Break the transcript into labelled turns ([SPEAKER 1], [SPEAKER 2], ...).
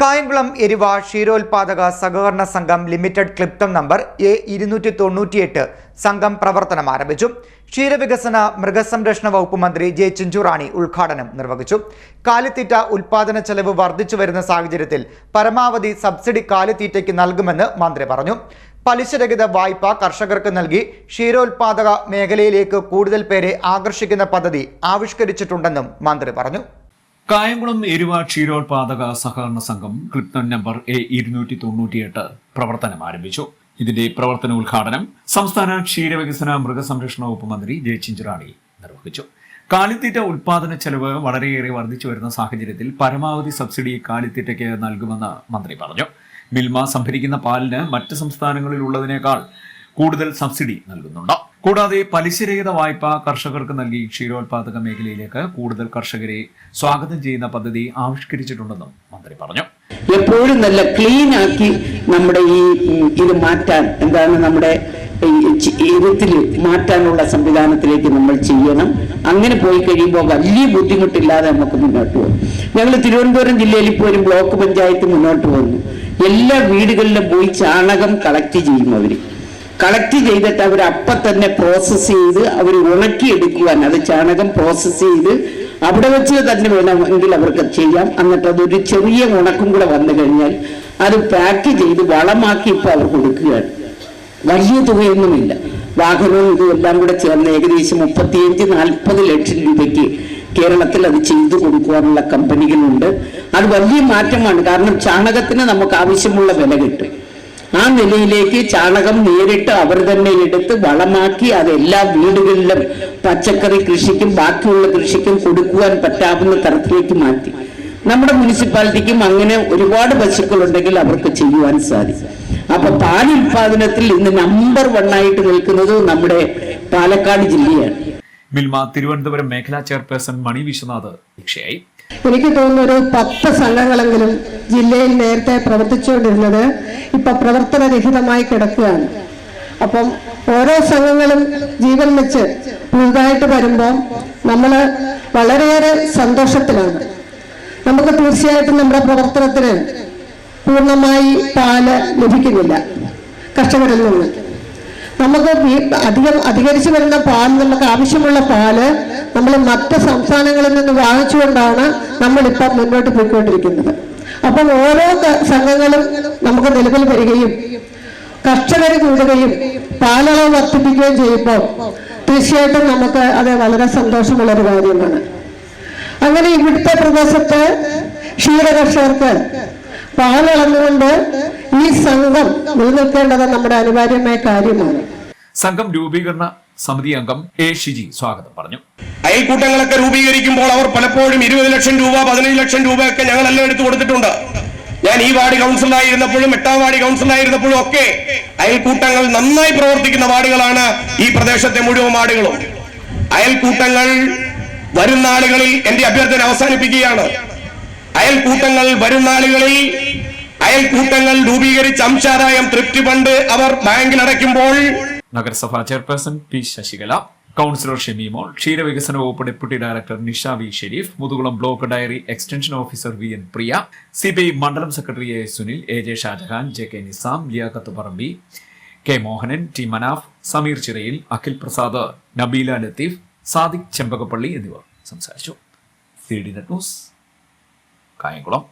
[SPEAKER 1] കായംകുളം എരിവ ക്ഷീരോത്പാദക സഹകരണ സംഘം limited ക്ലിപ്തം number A ഇരുന്നൂറ്റി തൊണ്ണൂറ്റിയെട്ട് സംഘം പ്രവർത്തനം ആരംഭിച്ചു. ക്ഷീരവികസന മൃഗസംരക്ഷണ വകുപ്പ് മന്ത്രി ജെ ചിഞ്ചുറാണി ഉദ്ഘാടനം നിർവഹിച്ചു. കാലിത്തീറ്റ ഉൽപാദന ചെലവ് വർദ്ധിച്ചു വരുന്ന സാഹചര്യത്തിൽ പരമാവധി സബ്സിഡി കാലിത്തീറ്റയ്ക്ക് നൽകുമെന്ന് മന്ത്രി പറഞ്ഞു. പലിശരഹിത വായ്പ കർഷകർക്ക് നൽകി ക്ഷീരോത്പാദക മേഖലയിലേക്ക് കൂടുതൽ പേരെ ആകർഷിക്കുന്ന പദ്ധതി ആവിഷ്കരിച്ചിട്ടുണ്ടെന്നും മന്ത്രി പറഞ്ഞു.
[SPEAKER 2] കായംകുളം എരുവ ക്ഷീരോത്പാദക സഹകരണ സംഘം ക്ലിപ്തൺ നമ്പർ എ ഇരുന്നൂറ്റി തൊണ്ണൂറ്റിയെട്ട് പ്രവർത്തനം ആരംഭിച്ചു. ഇതിന്റെ പ്രവർത്തന ഉദ്ഘാടനം സംസ്ഥാന ക്ഷീരവികസന മൃഗസംരക്ഷണ വകുപ്പ് മന്ത്രി ജെ ചിഞ്ചുറാണി നിർവഹിച്ചു. കാലിത്തീറ്റ ഉൽപാദന ചെലവ് വളരെയേറെ വർദ്ധിച്ചു വരുന്ന സാഹചര്യത്തിൽ പരമാവധി സബ്സിഡി കാലിത്തീറ്റയ്ക്ക് നൽകുമെന്ന് മന്ത്രി പറഞ്ഞു. മിൽമ സംഭരിക്കുന്ന പാലിന് മറ്റ് സംസ്ഥാനങ്ങളിലുള്ളതിനേക്കാൾ കൂടുതൽ സബ്സിഡി നൽകുന്നുണ്ട്. കൂടാതെ പലിശരഹിത വായ്പ കർഷകർക്ക് നൽകി ക്ഷീരോത്പാദക മേഖലയിലേക്ക് കൂടുതൽ കർഷകരെ സ്വാഗതം ചെയ്യുന്ന പദ്ധതി ആവിഷ്കരിച്ചിട്ടുണ്ടെന്നും മന്ത്രി പറഞ്ഞു.
[SPEAKER 3] എപ്പോഴും നല്ല ക്ലീൻ ആക്കി നമ്മുടെ ഈ ഇത് മാറ്റാൻ എന്താണ് നമ്മുടെ ഇരുത്തിൽ മാറ്റാനുള്ള സംവിധാനത്തിലേക്ക് നമ്മൾ ചെയ്യണം. അങ്ങനെ പോയി കഴിയുമ്പോൾ വലിയ ബുദ്ധിമുട്ടില്ലാതെ നമുക്ക് മുന്നോട്ട് പോകും. ഞങ്ങൾ തിരുവനന്തപുരം ജില്ലയിൽ ഇപ്പോൾ ഒരു ബ്ലോക്ക് പഞ്ചായത്ത് മുന്നോട്ട് പോകുന്നു. എല്ലാ വീടുകളിലും പോയി ചാണകം കളക്ട് ചെയ്യും അവർ കളക്ട് ചെയ്തിട്ട് അവർ അപ്പം തന്നെ പ്രോസസ്സ് ചെയ്ത് അവർ ഉണക്കിയെടുക്കുവാൻ അത് ചാണകം പ്രോസസ്സ് ചെയ്ത് അവിടെ വെച്ച് തന്നെ വേണമെങ്കിൽ അവർക്ക് ചെയ്യാം. എന്നിട്ട് അതൊരു ചെറിയ ഉണക്കും കൂടെ വന്നു കഴിഞ്ഞാൽ അത് പാക്ക് ചെയ്ത് വളമാക്കി ഇപ്പോൾ അവർ കൊടുക്കുകയാണ്. വലിയ തുകയൊന്നുമില്ല. വാഹനവും ഇതും എല്ലാം കൂടെ ചേർന്ന് ഏകദേശം മുപ്പത്തിയഞ്ച് നാൽപ്പത് ലക്ഷം രൂപയ്ക്ക് കേരളത്തിൽ അത് ചെയ്തു കൊടുക്കുവാനുള്ള കമ്പനികളുണ്ട്. അത് വലിയ മാറ്റമാണ്. കാരണം ചാണകത്തിന് നമുക്ക് ആവശ്യമുള്ള വില കിട്ടും. ആ നിലയിലേക്ക് ചാണകം നേരിട്ട് അവർ തന്നെ എടുത്ത് വളമാക്കി അത് എല്ലാ വീടുകളിലും പച്ചക്കറി കൃഷിക്കും ബാക്കിയുള്ള കൃഷിക്കും കൊടുക്കുവാൻ പറ്റാവുന്ന തരത്തിലേക്ക് മാറ്റി. നമ്മുടെ മുനിസിപ്പാലിറ്റിക്കും അങ്ങനെ ഒരുപാട് പശുക്കളുണ്ടെങ്കിൽ അവർക്ക് ചെയ്യുവാൻ സാധിക്കും. അപ്പൊ പാൽ ഉൽപാദനത്തിൽ ഇന്ന് നമ്പർ വൺ ആയിട്ട് നിൽക്കുന്നത് നമ്മുടെ പാലക്കാട് ജില്ലയാണ്.
[SPEAKER 2] മിൽമ തിരുവനന്തപുരം മേഖലാ ചെയർപേഴ്സൺ മണി വിശ്വനാഥ് അധ്യക്ഷയായി.
[SPEAKER 4] എനിക്ക് തോന്നുന്നു ഒരു പത്ത് സംഘങ്ങളെങ്കിലും ജില്ലയിൽ നേരത്തെ പ്രവർത്തിച്ചുകൊണ്ടിരുന്നത് ഇപ്പൊ പ്രവർത്തനരഹിതമായി കിടക്കുകയാണ്. അപ്പം ഓരോ സംഘങ്ങളും ജീവൻ വെച്ച് പുതുതായിട്ട് വരുമ്പോൾ നമ്മൾ വളരെയേറെ സന്തോഷത്തിലാണ്. നമുക്ക് തീർച്ചയായിട്ടും നമ്മുടെ പ്രവർത്തനത്തിന് പൂർണമായി പാൽ ലഭിക്കുന്നില്ല കർഷകരിൽ നിന്ന്. നമുക്ക് അധികം അധികരിച്ചു വരുന്ന പാൽ നമുക്ക് ആവശ്യമുള്ള പാൽ നമ്മൾ മറ്റ് സംസ്ഥാനങ്ങളിൽ നിന്ന് വാങ്ങിച്ചുകൊണ്ടാണ് നമ്മളിപ്പോൾ മുന്നോട്ട് പോയിക്കൊണ്ടിരിക്കുന്നത്. അപ്പം ഓരോ സംഘങ്ങളും നമുക്ക് നിലവിൽ വരികയും കർഷകർ കൂടുകയും പാലളവ് വർദ്ധിപ്പിക്കുകയും ചെയ്യുമ്പോൾ തീർച്ചയായിട്ടും നമുക്ക് അത് വളരെ സന്തോഷമുള്ളൊരു കാര്യമാണ്. അങ്ങനെ ഇവിടുത്തെ പ്രദേശത്ത് ക്ഷീര കർഷകർക്ക് പാലളന്നുകൊണ്ട് ഈ സംഘം നിലനിൽക്കേണ്ടത് നമ്മുടെ അനിവാര്യമായ കാര്യമാണ്.
[SPEAKER 2] സംഘം രൂപീകരണ സമിതി അംഗം എ ഷിജി സ്വാഗതം പറഞ്ഞു.
[SPEAKER 5] അയൽക്കൂട്ടങ്ങളൊക്കെ രൂപീകരിക്കുമ്പോൾ അവർ പലപ്പോഴും ഇരുപത് ലക്ഷം രൂപ പതിനഞ്ച് ലക്ഷം രൂപയൊക്കെ ഞങ്ങളെല്ലാം എടുത്തു കൊടുത്തിട്ടുണ്ട്. ഞാൻ ഈ വാർഡ് കൗൺസിലായിരുന്നപ്പോഴും എട്ടാം വാർഡ് കൗൺസിലായിരുന്നപ്പോഴും ഒക്കെ അയൽക്കൂട്ടങ്ങൾ നന്നായി പ്രവർത്തിക്കുന്ന വാർഡുകളാണ് ഈ പ്രദേശത്തെ മുഴുവൻ വാർഡുകളും. അയൽക്കൂട്ടങ്ങൾ വരും നാളുകളിൽ എന്റെ അഭ്യർത്ഥന അവസാനിപ്പിക്കുകയാണ്. അയൽക്കൂട്ടങ്ങൾ വരും ആളുകളിൽ അയൽക്കൂട്ടങ്ങൾ രൂപീകരിച്ച അംശാദായം തൃപ്തി ഫണ്ട് അവർ ബാങ്കിൽ അടയ്ക്കുമ്പോൾ
[SPEAKER 2] നഗരസഭാ chairperson P Shashikala councillor Shemeemol ക്ഷീരവികസന വകുപ്പ് deputy director Nisha V Sherif Muthukulam block dairy extension officer V N Priya C I മണ്ഡലം secretary A Sunil A J Shajahan J K Nizam Liyakath Parambi K Mohanan T Manaf Sameer Chirayil Akhil Prasad Nabeela Latheef Sadiq Chembakappally എന്നിവർ സംസാരിച്ചു. C D net news Kayamkulam.